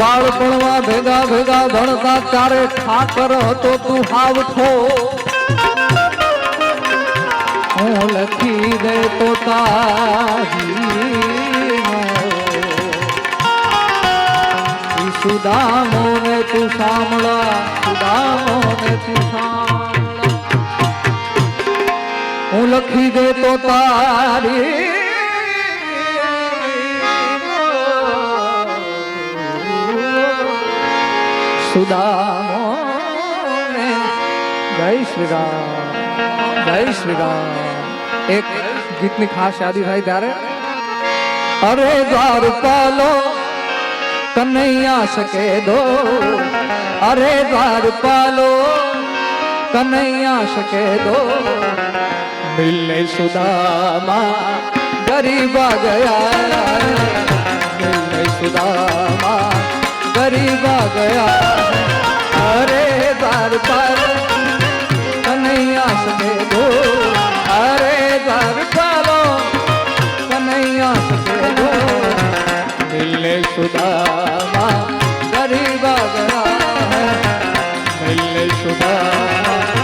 બાળપણમાં ભેગા ભેગા ભણતા ત્યારે ઠાકર હતો તું હાવ થો હું લખી દે તો સુદામો ને તું સાંભળા સુદામો ને તું સાંભળા. હું લખી દે તો તારી સુદામો. જય શ્રી રામ, જય શ્રી રામ. એક ગીતની ખાસ યાદી થાય ત્યારે? અરે દ્વારપાલો કનૈયા શકે દો. અરે દ્વારપાલો કનૈયા શકે દો. મિલે સુદામા, ગરીબા ગયા મિલે સુદામા ગરીબા ગયા અરે દ્વારપાલો કનૈયા સકે દો અરે દ્વારપાલો કનૈયા સકે દો મિલને સુદામા ગરીબા ગયા મિલને સુદામા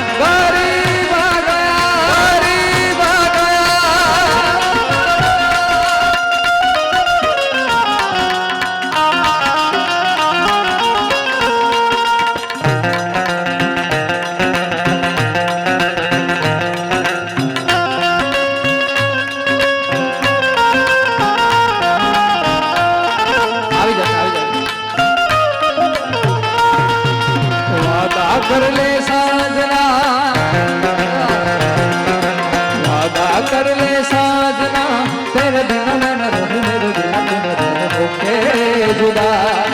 জুদা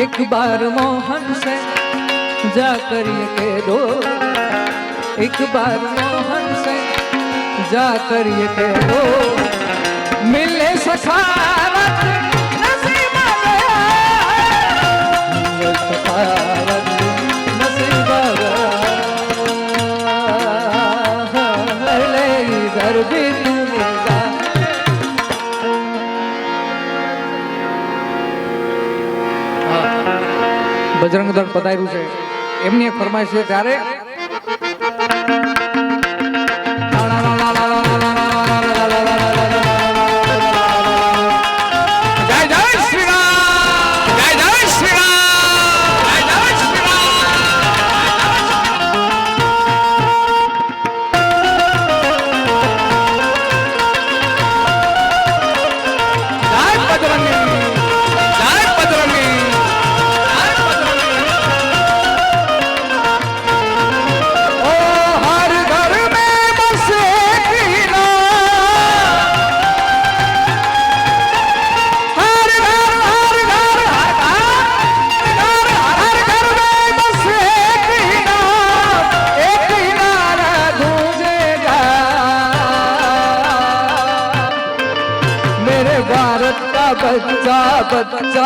એક બાર મોહન સે જા કરીએ કે રો એક બાર મોહન સે જા કરીએ કે રો મિલે સખાવત બજરંગ દળ પધાર્યું છે. એમની ફરમાઈશ છે ત્યારે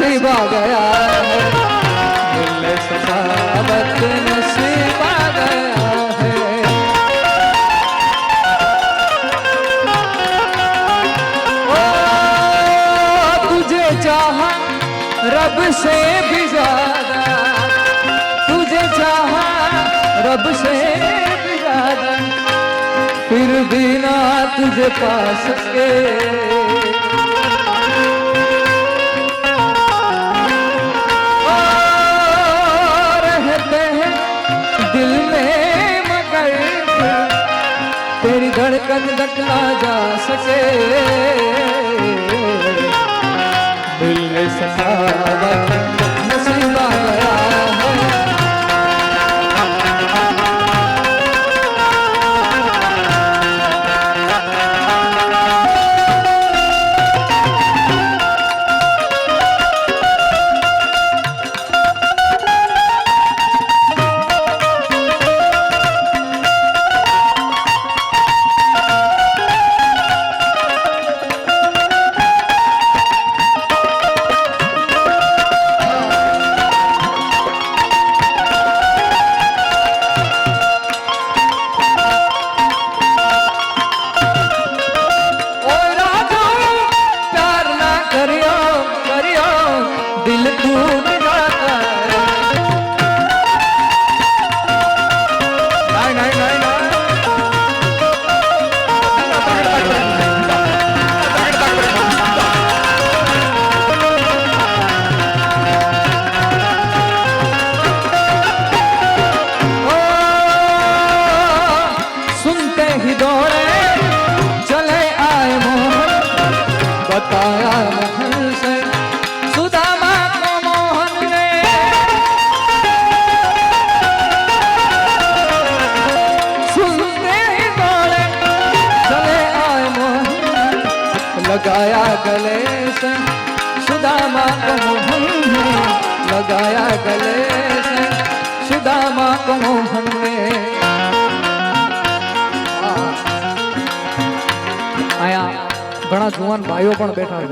नसीब आ गया है मिलने सखावत नसीब आ गया है ओ, तुझे चाहा रब से भी ज्यादा तुझे चाहा रब से भी ज्यादा फिर भी ना तुझे पा सके तेरी धड़कन दटना जा सके मिलने सखावत ઘણા જુવાન ભાઈઓ પણ બેઠા છે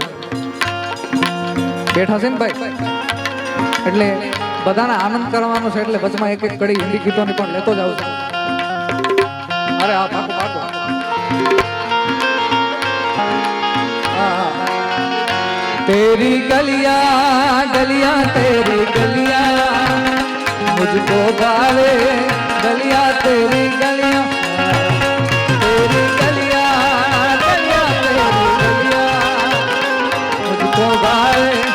બેઠા છે ને ભાઈ એટલે બધાને આનંદ કરવાનો છે એટલે વચમાં એક એક કડી હિન્દી ગીતોની પણ લેતો જાઉં છું અરે હા પાકો પાકો હા, હા. तेरी गलियां गलियां तेरी गलियां मुझको भावे गलियां तेरी गलियां সবাই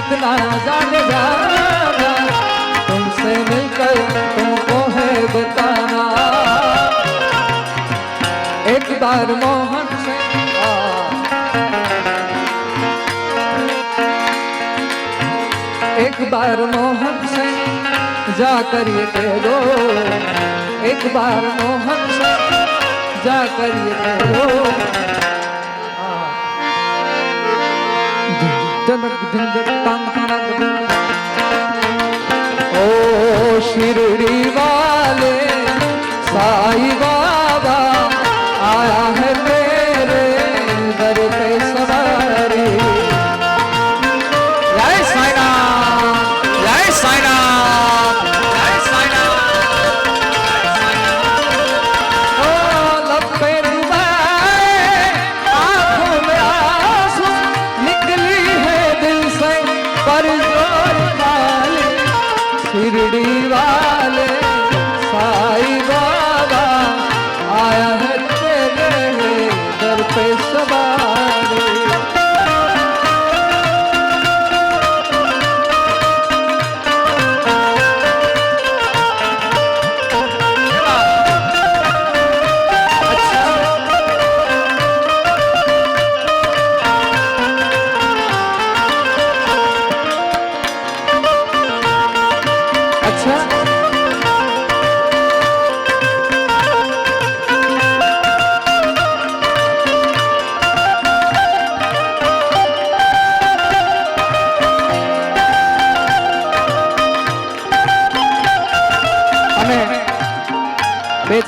कितना जाग जाना। तुमसे मिलकर तुमको है बताना। एक बार मोहन से एक बार मोहन से जाकर ये कह दो। एक बार मोहन से जाकर ये कह दो। જનક ઝંઝટ કાંકરા ઓ શિરડી વાલે સાઈ બાબા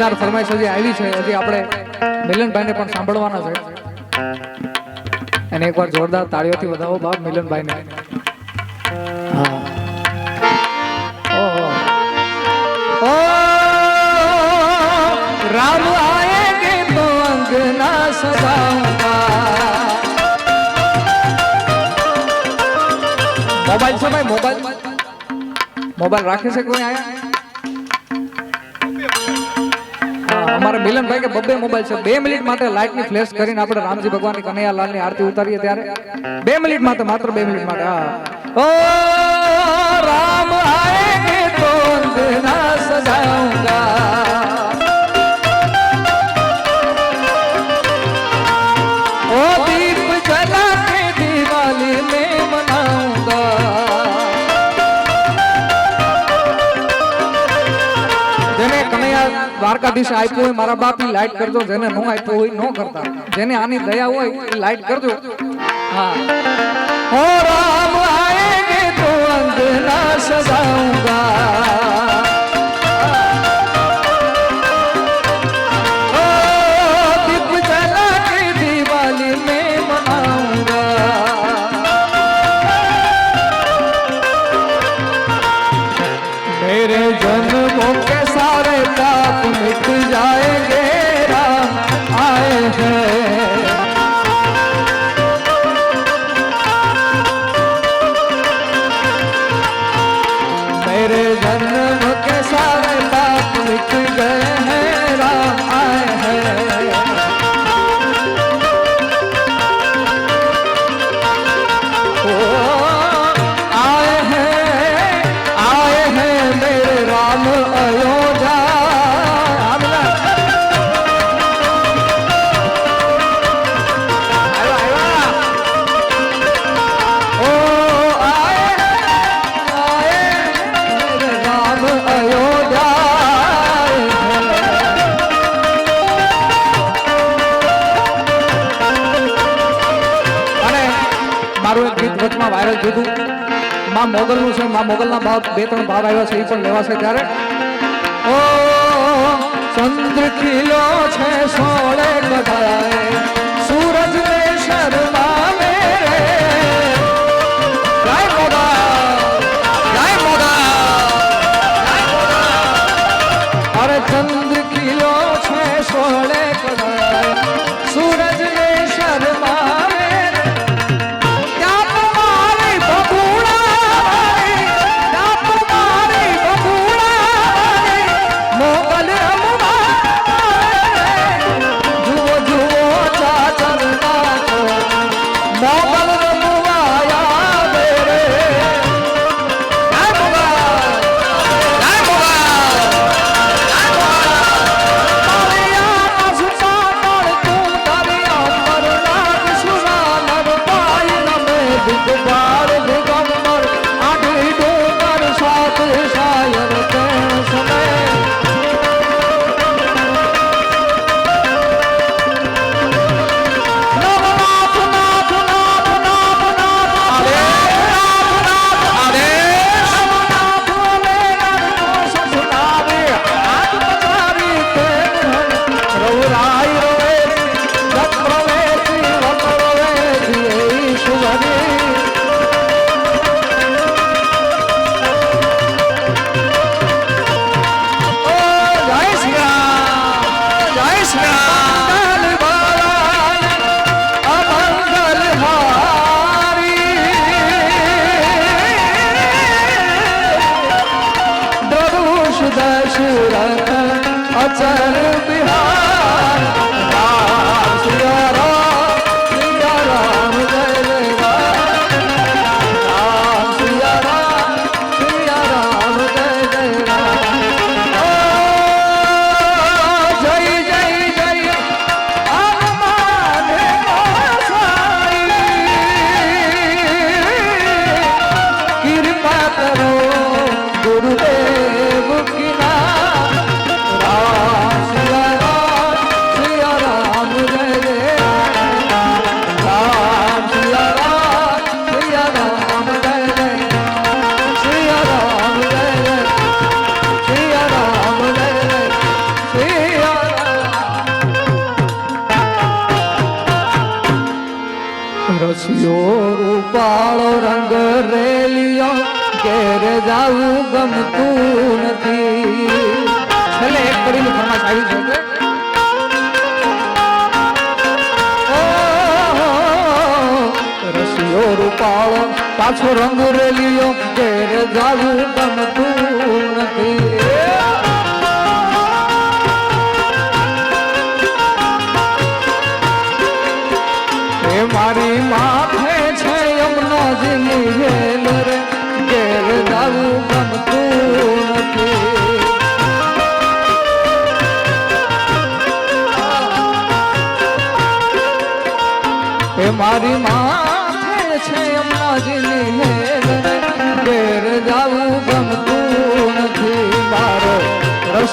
વિચાર ફરમાઈશો જે આવી છે, હજી આપણે મિલનભાઈને પણ સાંભળવાના છે. અને એકવાર જોરદાર તાળીઓથી વધાવો બાપ મિલનભાઈને. રામ આયેગે તો અંગના સદાઉંગા મોબાઈલ છે ભાઈ, મોબાઈલ. મોબાઈલ રાખે છે કોઈ આયા? અમારે અમારા મિલનભાઈ કે બબ્બે મોબાઈલ છે. બે મિનિટ માટે લાઈટની ફ્લેશ કરીને આપણે રામજી ભગવાનની કનૈયાલાલની આરતી ઉતારીએ ત્યારે. બે મિનિટ માટે, માત્ર બે મિનિટ માટે, હા. ઓ, રામ આયે તો સજાઉંગા. દ્વારકાધીશ આપ્યું હોય મારા બાપ લાઈટ કરજો જેને હું આપ્યું હોય ન કરતા. જેને આની દયા હોય એ લાઈટ કરજો. હા. હો રામ સજાઉંગા. के सारे पाप मिट जाएंगे राम आए हैं માં મોગલનું છે, મા મોગલના ભાવ બે ત્રણ ભાવ આવ્યા છે, એ પણ લેવાશે ત્યારે. ઓ, ચંદ્ર ખીલો છે સોળે કઢાય સૂરજ ને શર્માવે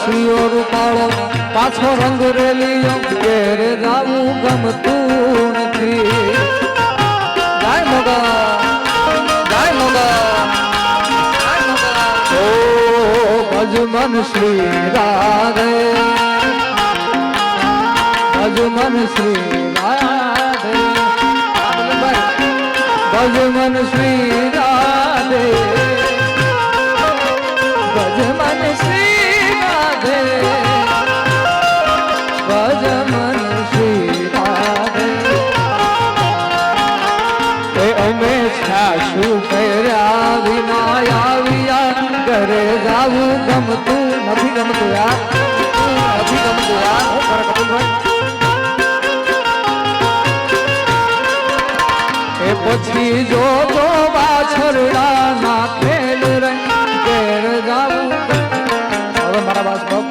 શિયો રૂપાળો, પાછો રંગ રેલીઓ, ઘેરે જાવું ગમતું નથી. ગાય મોગા ગાય મોગા ઓ ભજમન શ્રી રાધે ભજમન શ્રી રાધે ભજમન શ્રી ગમતું નથી ગમતું યાર નથી ગમતું યાર હું કરે કપિલભાઈ. એ પછી જો તો પાછળડા ના ખેલ રંગ ઘેર જાવું હવે મારા બાસ બાપ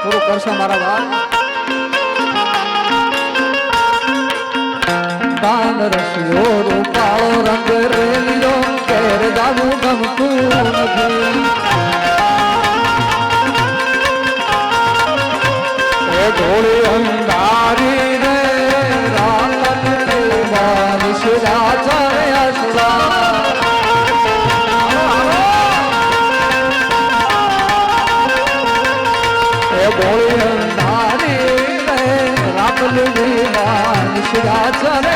પૂરું કરશે મારા બાપ કાન રસ્યો રૂપાળો રંગ રેલીઓ ઘેર જાવું Nazaré.